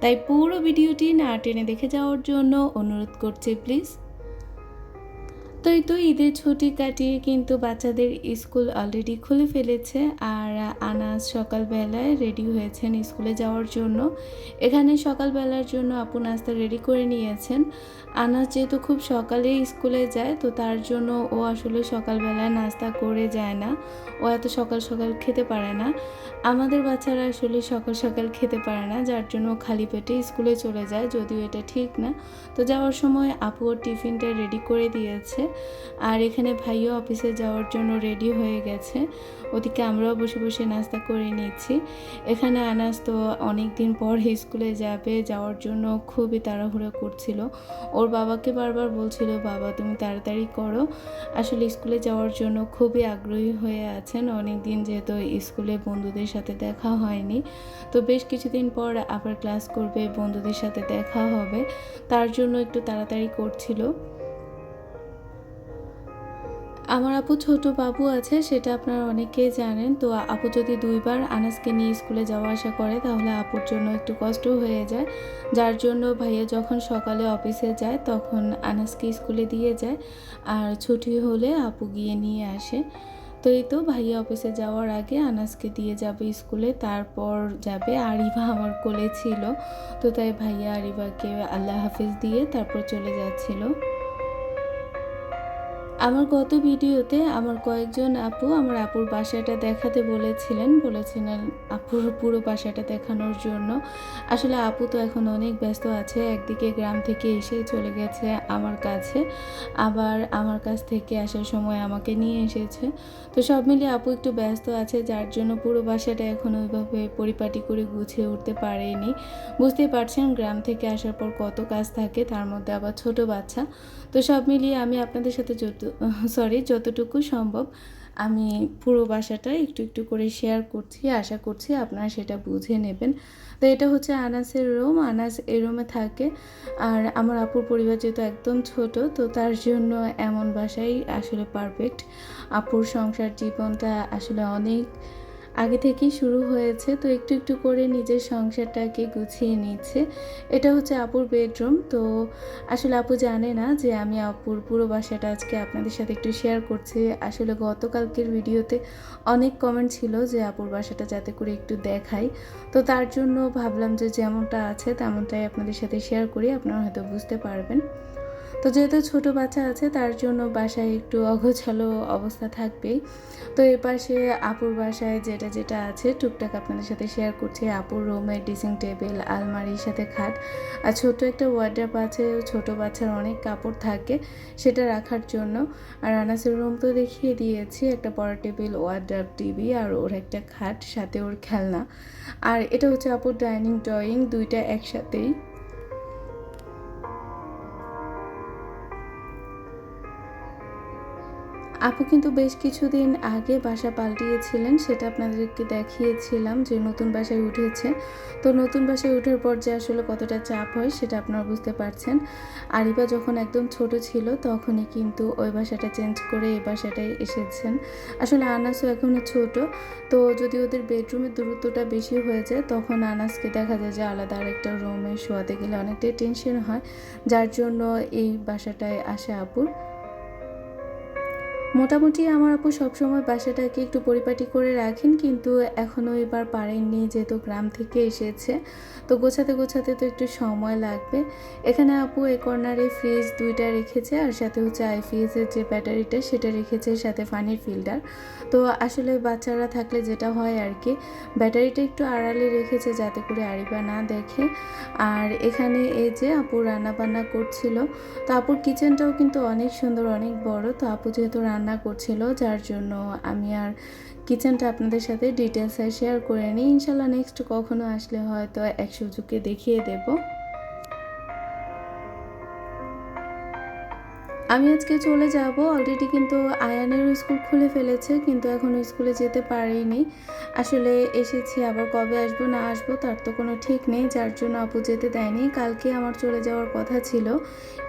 তাই পুরো ভিডিওটি না টেনে দেখে যাওয়ার জন্য অনুরোধ করছি প্লিজ তো এই তো ঈদের ছুটি কাটিয়ে কিন্তু বাচ্চাদের স্কুল অলরেডি খুলে ফেলেছে আর আনাজ সকালবেলায় রেডি হয়েছেন স্কুলে যাওয়ার জন্য। এখানে সকালবেলার জন্য আপু নাস্তা রেডি করে নিয়েছেন। আনাজ যেহেতু খুব সকালে স্কুলে যায়, তো তার জন্য ও আসলে সকালবেলায় নাস্তা করে যায় না। ও এত সকাল সকাল খেতে পারে না। আমাদের বাচ্চারা আসলে সকাল সকাল খেতে পারে না, যার জন্য খালি পেটে স্কুলে চলে যায়, যদিও এটা ঠিক না। তো যাওয়ার সময় আপু ওর টিফিনটা রেডি করে দিয়েছে। আর এখানে ভাইও অফিসে যাওয়ার জন্য রেডি হয়ে গেছে। ওদিকে আমরাও বসে বসে নাস্তা করে নিচ্ছি। এখানে আনাস তো অনেক দিন পর স্কুলে যাবে, যাওয়ার জন্য খুবই তাড়াহুড়ো করছিল। ওর বাবাকে বারবার বলছিল, বাবা, তুমি তাড়াতাড়ি করো। আসলে স্কুলে যাওয়ার জন্য খুবই আগ্রহী হয়ে আছেন। অনেক দিন যেহেতু স্কুলে বন্ধুদের সাথে দেখা হয়নি। তো বেশ কিছুদিন পর আবার ক্লাস করবে, বন্ধুদের সাথে দেখা হবে। তার জন্য একটু তাড়াতাড়ি করছিল। আমার আপু ছোট বাবু আছে, সেটা আপনারা অনেকেই জানেন। তো আপু যদি দুইবার আনাসকে নিয়ে স্কুলে যাওয়া আসা করে, তাহলে আপুর জন্য একটু কষ্ট হয়ে যায়। যার জন্য ভাইয়া যখন সকালে অফিসে যায়, তখন আনাসকে স্কুলে দিয়ে যায়। আর ছুটি হলে আপু গিয়ে নিয়ে আসে। তো এই তো ভাইয়া অফিসে যাওয়ার আগে আনাসকে দিয়ে যাবে স্কুলে, তারপর যাবে আরিভা আমার কোলে ছিল। তো তাই ভাইয়া আরিভাকে আল্লাহ হাফিজ দিয়ে তারপর চলে যাচ্ছিল। আমার গত ভিডিওতে আমার কয়েকজন আপু আমার আপুর বাসাটা দেখাতে বলেছিলেন বলেছিলেন আপুর পুরো বাসাটা দেখানোর জন্য। আসলে আপু তো এখন অনেক ব্যস্ত আছে, একদিকে গ্রাম থেকে এসে চলে গেছে আমার কাছে, আবার আমার কাছ থেকে আসার সময় আমাকে নিয়ে এসেছে। তো সব মিলিয়ে আপু একটু ব্যস্ত আছে, যার জন্য পুরো বাসাটা এখন ওইভাবে পরিপাটি করে গুছিয়ে উঠতে পারেনি। বুঝতেই পারছেন, গ্রাম থেকে আসার পর কত কাজ থাকে, তার মধ্যে আবার ছোট বাচ্চা। তো সব মিলিয়ে আমি আপনাদের সাথে যত সরি যতটুকু সম্ভব আমি পুরো বাসাটা একটু একটু করে শেয়ার করছি, আশা করছি আপনারা সেটা বুঝে নেবেন। তো এটা হচ্ছে আনাসের রুম আনাস এই রুমে থাকে। আর আমার আপুর পরিবার যেহেতু একদম ছোট, তো তার জন্য এমন বাসাই আসলে পারফেক্ট আপুর সংসার জীবনটা আসলে অনেক আগে থেকেই শুরু হয়েছে, তো একটু একটু করে নিজের সংসারটাকে গুছিয়ে নিচ্ছে। এটা হচ্ছে আপুর বেডরুম তো আসলে আপু জানে না যে আমি আপুর পুরো বাসাটা আজকে আপনাদের সাথে একটু শেয়ার করছি। আসলে গতকালকের ভিডিওতে অনেক কমেন্ট ছিল যে আপুর বাসাটা যাতে করে একটু দেখাই। তো তার জন্য ভাবলাম যে যেমনটা আছে তেমনটাই আপনাদের সাথে শেয়ার করি, আপনারা হয়তো বুঝতে পারবেন। তো যেহেতু ছোট বাচ্চা আছে, তার জন্য বাসায় একটু অগোছালো অবস্থা থাকবেই। তো এ পাশে আপুর বাসায় যেটা যেটা আছে, টুকটাক আপনাদের সাথে শেয়ার করছি। আপুর রুমের ড্রেসিং টেবিল আলমারির সাথে খাট। আর ছোট একটা ওয়ার্ড্রাপ আছে, ছোট বাচ্চার অনেক কাপড় থাকে, সেটা রাখার জন্য। আর আনাসের রুম তো দেখিয়ে দিয়েছি, একটা বড় টেবিল ওয়ার্ড্রাপ টিভি আর ওর একটা খাট, সাথে ওর খেলনা। আর এটা হচ্ছে আপুর ডাইনিং ড্রয়িং দুইটা একসাথেই। আপু কিন্তু বেশ কিছুদিন আগে বাসা পাল্টিয়েছিলেন, সেটা আপনাদেরকে দেখিয়েছিলাম যে নতুন বাসায় উঠেছে। তো নতুন বাসায় ওঠার পর যে আসলে কতটা চাপ হয়, সেটা আপনারা বুঝতে পারছেন। আরিবা যখন একদম ছোট ছিল, তখনই কিন্তু ওই বাসাটা চেঞ্জ করে এই বাসাটায় এসেছেন। আসলে আনাসও এখনও ছোট, তো যদি ওদের বেডরুমের দূরত্বটা বেশি হয়ে যায়, তখন আনাসকে দেখা যায় যে আলাদা আরেকটা রুমে শোয়াতে গেলে অনেকটাই টেনশন হয়। যার জন্য এই বাসাটায় আসে আপুর। মোটামুটি আমার আপু সবসময় বাসাটাকে একটু পরিপাটি করে রাখেন, কিন্তু এখনও এবার পারেননি যেহেতু গ্রাম থেকে এসেছে। তো গোছাতে গোছাতে তো একটু সময় লাগবে। এখানে আপু এ কর্নারে ফ্রিজ দুইটা রেখেছে, আর সাথে হচ্ছে আইফিএসের যে ব্যাটারিটা সেটা রেখেছে সাথে পানির ফিল্টার তো আসলে বাচ্চারা থাকলে যেটা হয় আর কি ব্যাটারিটা একটু আড়ালে রেখেছে যাতে করে আরিবা না দেখে। আর এখানে এই যে আপু রান্না বান্না করছিল, তো আপুর কিচেনটাও কিন্তু অনেক সুন্দর, অনেক বড়। তো আপু যেহেতু রান্না করছিল, যার জন্য আমি আর কিচেনটা আপনাদের সাথে ডিটেলসে শেয়ার করে নিই। ইনশাল্লাহ নেক্সট কখনো আসলে হয়তো এক সুযোগে দেখিয়ে দেবো। আমি আজকে চলে যাব। অলরেডি কিন্তু আয়ানেরও স্কুল খুলে ফেলেছে, কিন্তু এখনও স্কুলে যেতে পারিনি। আসলে এসেছি, আবার কবে আসব, না আসব তার তো কোনো ঠিক নেই। যার জন্য আপু যেতে দেয়নি। কালকে আমার চলে যাওয়ার কথা ছিল,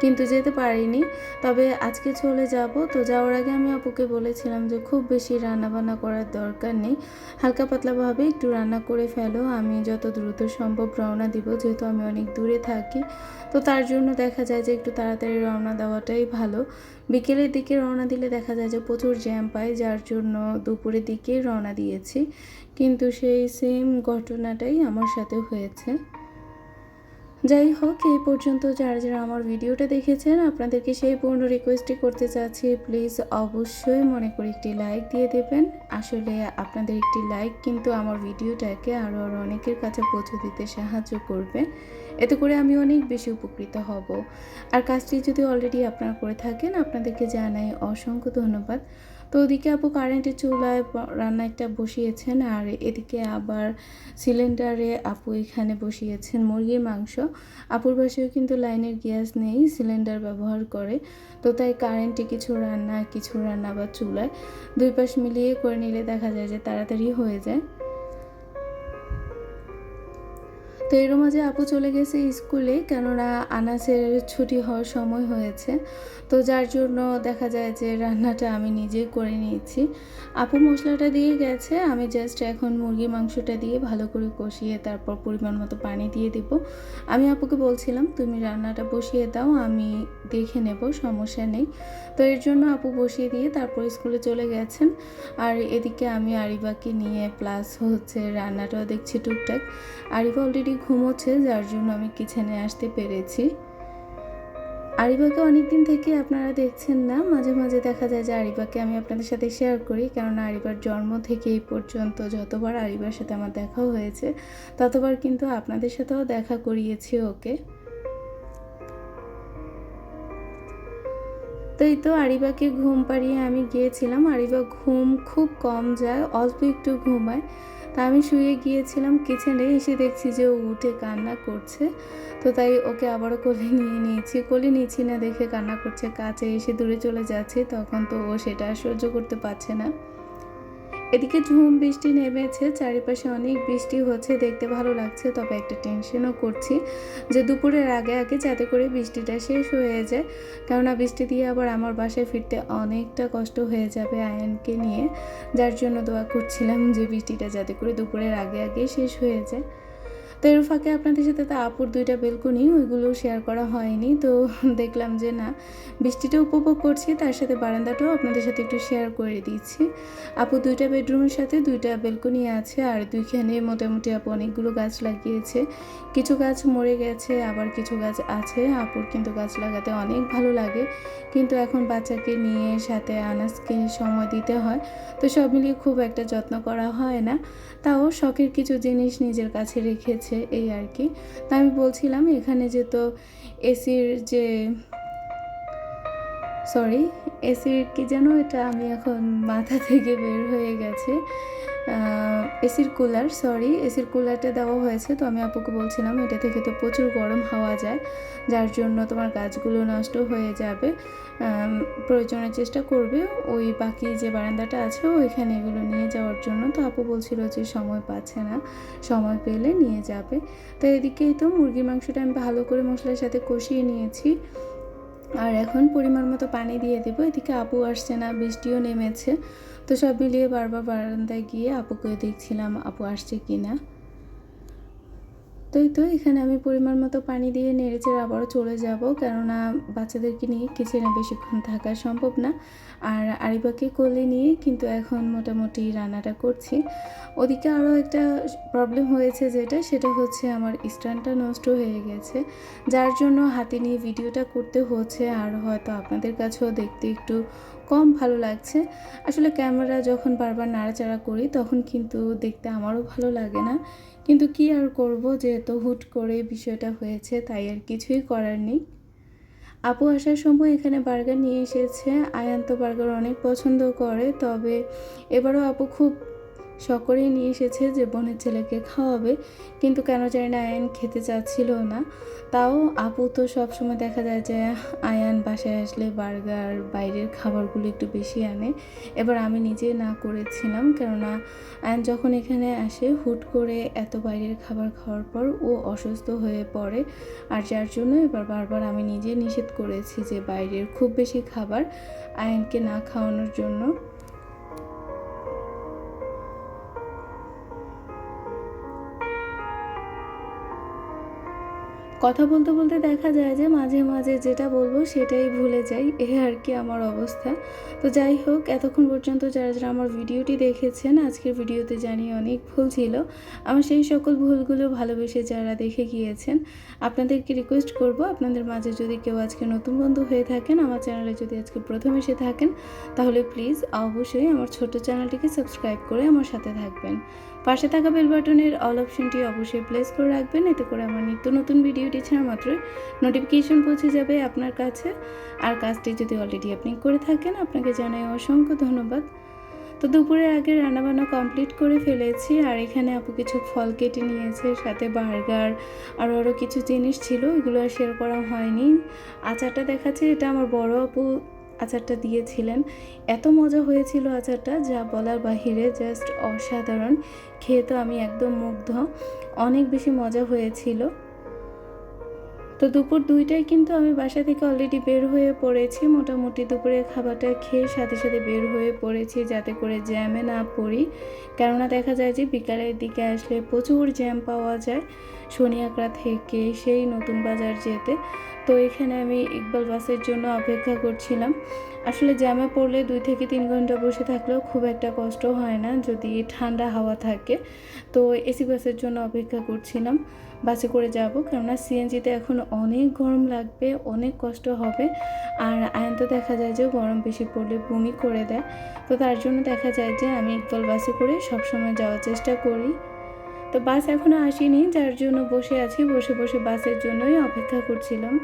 কিন্তু যেতে পারিনি। তবে আজকে চলে যাব। তো যাওয়ার আগে আমি আপুকে বলেছিলাম যে খুব বেশি রান্না বান্না করার দরকার নেই। হালকা পাতলাভাবে একটু রান্না করে ফেলো। আমি যত দ্রুত সম্ভব রওনা দিব, যেহেতু আমি অনেক দূরে থাকি। তো তার জন্য দেখা যায় যে একটু তাড়াতাড়ি রওনা দেওয়াটাই ভালো। বিকেলের দিকে রওনা দিলে দেখা যায় যে প্রচুর জ্যাম পায়, যার জন্য দুপুরের দিকে রওনা দিয়েছি। কিন্তু সেই সেম ঘটনাটাই আমার সাথে হয়েছে। যাই হোক, এই পর্যন্ত যারা যারা আমার ভিডিওটা দেখেছেন, আপনাদেরকে সেই পূর্ণ রিকোয়েস্টই করতে চাচ্ছি প্লিজ অবশ্যই মনে করে একটি লাইক দিয়ে দেবেন। আসলে আপনাদের একটি লাইক কিন্তু আমার ভিডিওটাকে আরও আরও অনেকের কাছে পৌঁছে দিতে সাহায্য করবে। এতে করে আমি অনেক বেশি উপকৃত হব। আর কাজটি যদি অলরেডি আপনারা করে থাকেন, আপনাদেরকে জানাই অসংখ্য ধন্যবাদ। তো ওদিকে আপু কারেন্টের চুলায় রান্না একটা বসিয়েছেন আর এদিকে আবার সিলিন্ডারে আপু এখানে বসিয়েছেন মুরগির মাংস। আপুর বাসায়ও কিন্তু লাইনের গ্যাস নেই সিলিন্ডার ব্যবহার করে। তো তাই কারেন্টে কিছু রান্না কিছু রান্না বা চুলায়। দুই পাশ মিলিয়ে করে নিলে দেখা যায় যে তাড়াতাড়ি হয়ে যায়। তো এর মাঝে আপু চলে গেছে স্কুলে, কেননা আনাসের ছুটি হওয়ার সময় হয়েছে। তো যার জন্য দেখা যায় যে রান্নাটা আমি নিজে করে নিয়েছি। আপু মশলাটা দিয়ে গেছে, আমি জাস্ট এখন মুরগির মাংসটা দিয়ে ভালো করে কষিয়ে তারপর পরিমাণ মতো পানি দিয়ে দিব। আমি আপুকে বলছিলাম, তুমি রান্নাটা বসিয়ে দাও, আমি দেখে নেব, সমস্যা নেই। তো এর জন্য আপু বসিয়ে দিয়ে তারপর স্কুলে চলে গেছেন। আর এদিকে আমি আরিবাকে নিয়ে প্লাস হচ্ছে রান্নাটাও দেখছি টুকটাক। আরিবা অলরেডি ঘুমোচ্ছে, যার জন্য আমি কিচেনে আসতে পেরেছি। আরিবাকে অনেকদিন থেকে আপনারা দেখছেন না। মাঝে মাঝে দেখা যায় যে আরিবাকে আমি আপনাদের সাথে শেয়ার করি, কেননা আরিবার জন্ম থেকে এই পর্যন্ত যতবার আরিবার সাথে আমার দেখা হয়েছে, ততবার কিন্তু আপনাদের সাথেও দেখা করিয়েছি ওকে। তো এই তো আরিবাকে ঘুম পাড়িয়ে আমি গিয়েছিলাম। আরিবা ঘুম খুব কম যায়, অল্প একটু ঘুমায়। তা আমি শুয়ে গিয়েছিলাম কিচেনে, এসে দেখছি যে ও উঠে কান্না করছে। তো তাই ওকে আবারও কোলে নিয়ে নিয়েছি। কোলে নিয়েছি না দেখে কান্না করছে, কাছে এসে দূরে চলে যাচ্ছে, তখন তো ও সেটা সহ্য করতে পারছে না। এদিকে ঝুম বৃষ্টি নেমেছে, চারিপাশে অনেক বৃষ্টি হচ্ছে, দেখতে ভালো লাগছে, তবে একটা টেনশনও করছি যে দুপুরের আগে আগে যাতে করে বৃষ্টিটা শেষ হয়ে যায়। কেননা বৃষ্টি দিয়ে আবার আমার বাসায় ফিরতে অনেকটা কষ্ট হয়ে যাবে আয়নকে নিয়ে। যার জন্য দোয়া করছিলাম যে বৃষ্টিটা যাতে করে দুপুরের আগে আগে শেষ হয়ে যায়। তো এর ফাঁকে আপনাদের সাথে তো আপুর দুইটা বেলকনি, ওইগুলো শেয়ার করা হয়নি। তো দেখলাম যে না বৃষ্টিটা উপভোগ করছি, তার সাথে বারান্দাটাও আপনাদের সাথে একটু শেয়ার করে দিচ্ছি। আপু দুইটা বেডরুমের সাথে দুইটা বেলকনি আছে, আর দুইখানে মোটামুটি আপু অনেকগুলো গাছ লাগিয়েছে। কিছু গাছ মরে গেছে, আবার কিছু গাছ আছে। আপুর কিন্তু গাছ লাগাতে অনেক ভালো লাগে। কিন্তু এখন বাচ্চাকে নিয়ে সাথে আনাজকে সময় দিতে হয়। তো সব মিলিয়ে খুব একটা যত্ন করা হয় না। তাও শখের কিছু জিনিস নিজের কাছে রেখেছে। এই আর কি। তা আমি বলছিলাম এখানে যে তো এসির যে সরি এসির কি যেন এটা আমি এখন মাথা থেকে বের হয়ে গেছে। এসির কুলার সরি এসির কুলারটা দেওয়া হয়েছে, তো আমি আপুকে বলছিলাম এটা থেকে তো প্রচুর গরম হাওয়া যায়, যার জন্য তোমার গাছগুলো নষ্ট হয়ে যাবে। প্রয়োজনের চেষ্টা করবে, ওই বাকি যে বারান্দাটা আছে, ওইখানে এগুলো নিয়ে যাওয়ার জন্য। তো আপু বলছিল যে সময় পাচ্ছে না, সময় পেলে নিয়ে যাবে। তো এদিকেই তো মুরগির মাংসটা আমি ভালো করে মশলার সাথে কষিয়ে নিয়েছি। আর এখন পরিমাণ মতো পানি দিয়ে দেবো। এদিকে আপু আসছে না, বৃষ্টিও নেমেছে। তো সব মিলিয়ে বারবার বারান্দায় গিয়ে আপুকে দেখছিলাম, আপু আসছে কি না তো এই তো এখানে আমি পরিমাণ মতো পানি দিয়ে নেড়েচেড়ে আবারও চলে যাব। কেননা বাচ্চাদেরকে নিয়ে কিচেনে বেশিক্ষণ থাকা সম্ভব না। আর আরিবাকে কোলে নিয়ে কিন্তু এখন মোটামুটি রান্নাটা করছি। ওদিকে আরও একটা প্রবলেম হয়েছে যেটা, সেটা হচ্ছে আমার স্ট্যান্ডটা নষ্ট হয়ে গেছে। যার জন্য হাতে নিয়ে ভিডিওটা করতে হচ্ছে, আর হয়তো আপনাদের কাছেও দেখতে একটু কম ভালো লাগছে। আসলে ক্যামেরা যখন বারবার নাড়াচাড়া করি, তখন কিন্তু দেখতে আমারও ভালো লাগে না। কিন্তু কি আর করব, যেহেতু হুট করে বিষয়টা হয়েছে, তাই আর কিছুই করার নেই। আপু আসার সময় এখানে বার্গার নিয়ে এসেছে। আয়ান্ত বার্গার অনেক পছন্দ করে, তবে এবারও আপু খুব সকলেই নিয়ে এসেছে যে বোনের ছেলেকে খাওয়াবে, কিন্তু কেন জানি না আয়ান খেতে চাচ্ছিল না। তাও আপু তো সবসময় দেখা যায় যে আয়ান বাসায় আসলে বার্গার, বাইরের খাবারগুলো একটু বেশি আনে। এবার আমি নিজে না করেছিলাম, কেননা আয়ান যখন এখানে আসে, হুট করে এত বাইরের খাবার খাওয়ার পর ও অসুস্থ হয়ে পড়ে। আর যার জন্য এবার বারবার আমি নিজে নিষেধ করেছি যে বাইরের খুব বেশি খাবার আয়ানকে না খাওয়ানোর জন্য। কথা বলতে বলতে দেখা যায় যে মাঝে মাঝে যেটা বলব সেটাই ভুলে যাই, এ আর কি আমার অবস্থা। তো যাই হোক, এতক্ষণ পর্যন্ত যারা যারা আমার ভিডিওটি দেখেছেন, আজকের ভিডিওতে জানি অনেক ভুল ছিল। আমার সেই সকল ভুলগুলো ভালোবেসে যারা দেখে গিয়েছেন, আপনাদেরকে রিকোয়েস্ট করব, আপনাদের মাঝে যদি কেউ আজকে নতুন বন্ধু হয়ে থাকেন, আমার চ্যানেলে যদি আজকে প্রথম এসে থাকেন, তাহলে প্লিজ অবশ্যই আমার ছোট চ্যানেলটিকে সাবস্ক্রাইব করে আমার সাথে থাকবেন। পাশে থাকা বেল বাটনের অল অপশনটি অবশ্যই প্লেস করে রাখবেন। এতে করে আমার নিত্য নতুন ভিডিওটি ছাড়া মাত্রই নোটিফিকেশন পৌঁছে যাবে আপনার কাছে। আর কাজটি যদি অলরেডি আপনি করে থাকেন, আপনাকে জানাই অসংখ্য ধন্যবাদ। তো দুপুরের আগে রান্নাবান্না কমপ্লিট করে ফেলেছি। আর এখানে আপু কিছু ফল কেটে নিয়েছে, সাথে বার্গার আর আরও কিছু জিনিস ছিল। এগুলো আর শেয়ার করা হয়নি। আচারটা দেখাচ্ছে, এটা আমার বড় আপু আচারটা দিয়েছিলেন। এত মজা হয়েছিল আচারটা, যা বলার বাহিরে জাস্ট অসাধারণ। খেয়ে তো আমি একদম মুগ্ধ। অনেক বেশি মজা হয়েছিল। তো দুপুর দুইটায় কিন্তু আমি বাসা থেকে অলরেডি বের হয়ে পড়েছি। মোটামুটি দুপুরের খাবারটা খেয়ে সাথে সাথে বের হয়ে পড়েছি, যাতে করে জ্যামে না পড়ি। কেননা দেখা যায় যে বিকালের দিকে আসলে প্রচুর জ্যাম পাওয়া যায়। শনিয়াকড়া থেকে সেই নতুন বাজার যেতে। তো এখানে আমি ইকবাল বাসের জন্য অপেক্ষা করছিলাম। আসলে জ্যামে পড়লে দুই থেকে তিন ঘণ্টা বসে থাকলেও খুব একটা কষ্ট হয় না, যদি ঠান্ডা হাওয়া থাকে। তো এসি বাসের জন্য অপেক্ষা করছিলাম, বাসে করে যাব। কেননা সিএনজিতে এখন অনেক গরম লাগবে, অনেক কষ্ট হবে। আর আয়ন তো দেখা যায় যে গরম বেশি পড়লে বমি করে দেয়। তো তার জন্য দেখা যায় যে আমি ইকবাল বাসে করে সবসময় যাওয়ার চেষ্টা করি। তো বাস এখনও আসেনি, যার জন্য বসে আছি, বসে বসে বাসের জন্যই অপেক্ষা করছিলাম।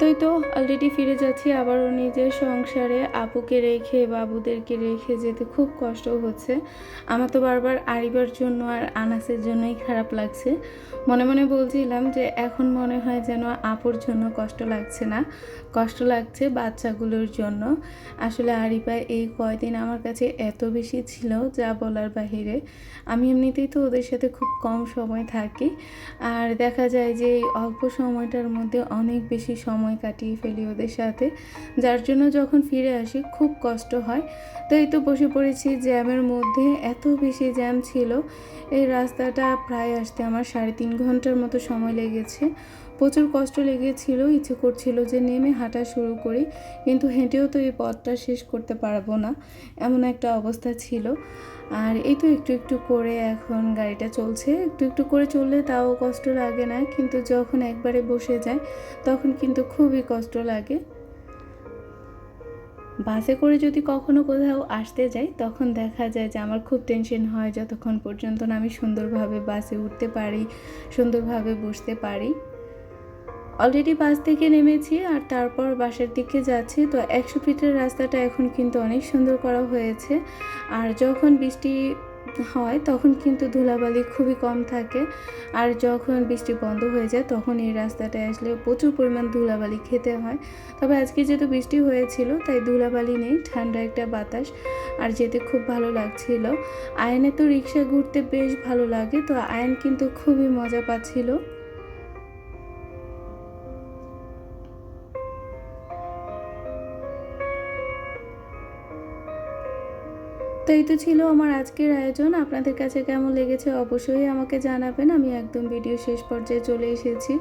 তোই তো অলরেডি ফিরে যাচ্ছি আবারও নিজের সংসারে আপুকে রেখে, বাবুদেরকে রেখে যেতে খুব কষ্ট হচ্ছে। আমার তো বারবার আরিবার জন্য আর আনাসের জন্যই খারাপ লাগছে। মনে মনে বলছিলাম যে এখন মনে হয় যেন আপুর জন্য কষ্ট লাগছে না। কষ্ট লাগছে বাচ্চাগুলোর জন্য। আসলে আরিবা এই কয়দিন আমার কাছে এত বেশি ছিল যা বলার বাহিরে। আমি এমনিতেই তো ওদের সাথে খুব কম সময় থাকি। আর দেখা যায় যে এই অল্প সময়টার মধ্যে অনেক বেশি সময় কাটিয়ে ফেলি ওদের সাথে, যার জন্য যখন ফিরে আসি খুব কষ্ট হয়। তো এই তো বসে পড়েছি জ্যামের মধ্যে, এত বেশি জ্যাম ছিল, এই রাস্তাটা প্রায় আসতে আমার সাড়ে তিন ঘণ্টার মতো সময় লেগেছে। প্রচুর কষ্ট লেগেছিল, ইচ্ছে করছিল যে নেমে হাঁটা শুরু করি, কিন্তু হেঁটেও তো এই পথটা শেষ করতে পারব না, এমন একটা অবস্থা ছিল। আর এই তো একটু একটু করে এখন গাড়িটা চলছে। একটু একটু করে চললে তাও কষ্ট লাগে না, কিন্তু যখন একবারে বসে যায়, তখন কিন্তু খুবই কষ্ট লাগে। বাসে করে যদি কখনো কোথাও আসতে যাই, তখন দেখা যায় যে আমার খুব টেনশন হয় যতক্ষণ পর্যন্ত না আমি সুন্দরভাবে বাসে উঠতে পারি, সুন্দরভাবে বসতে পারি। অলরেডি বাস থেকে নেমেছি আর তারপর বাসার দিকে যাচ্ছি। তো একশো ফিটের রাস্তাটা এখন কিন্তু অনেক সুন্দর করা হয়েছে। আর যখন বৃষ্টি হয়, তখন কিন্তু ধুলাবালি খুবই কম থাকে। আর যখন বৃষ্টি বন্ধ হয়ে যায়, তখন এই রাস্তাটায় আসলে প্রচুর পরিমাণ ধুলাবালি খেতে হয়। তবে আজকে যেহেতু বৃষ্টি হয়েছিল, তাই ধুলাবালি নেই, ঠান্ডা একটা বাতাস। আর যেতে খুব ভালো লাগছিল। আয়নে তো রিক্সা ঘুরতে বেশ ভালো লাগে, তো আয়ন কিন্তু খুবই মজা পাচ্ছিল। তো এই তো ছিল আমার আজকের আয়োজন। আপনাদের কাছে কেমন লেগেছে অবশ্যই আমাকে জানাবেন। আমি একদম ভিডিও শেষ পর্যায়ে চলে এসেছি।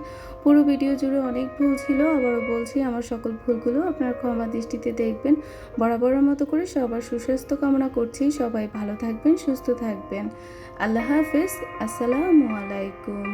পুরো ভিডিও জুড়ে অনেক ভুল ছিল, আবারও বলছি আমার সকল ভুলগুলো আপনার ক্ষমা দৃষ্টিতে দেখবেন। বরাবরের মতো করে সবার সুস্বাস্থ্য কামনা করছি। সবাই ভালো থাকবেন, সুস্থ থাকবেন। আল্লাহ হাফিজ। আসসালামু আলাইকুম।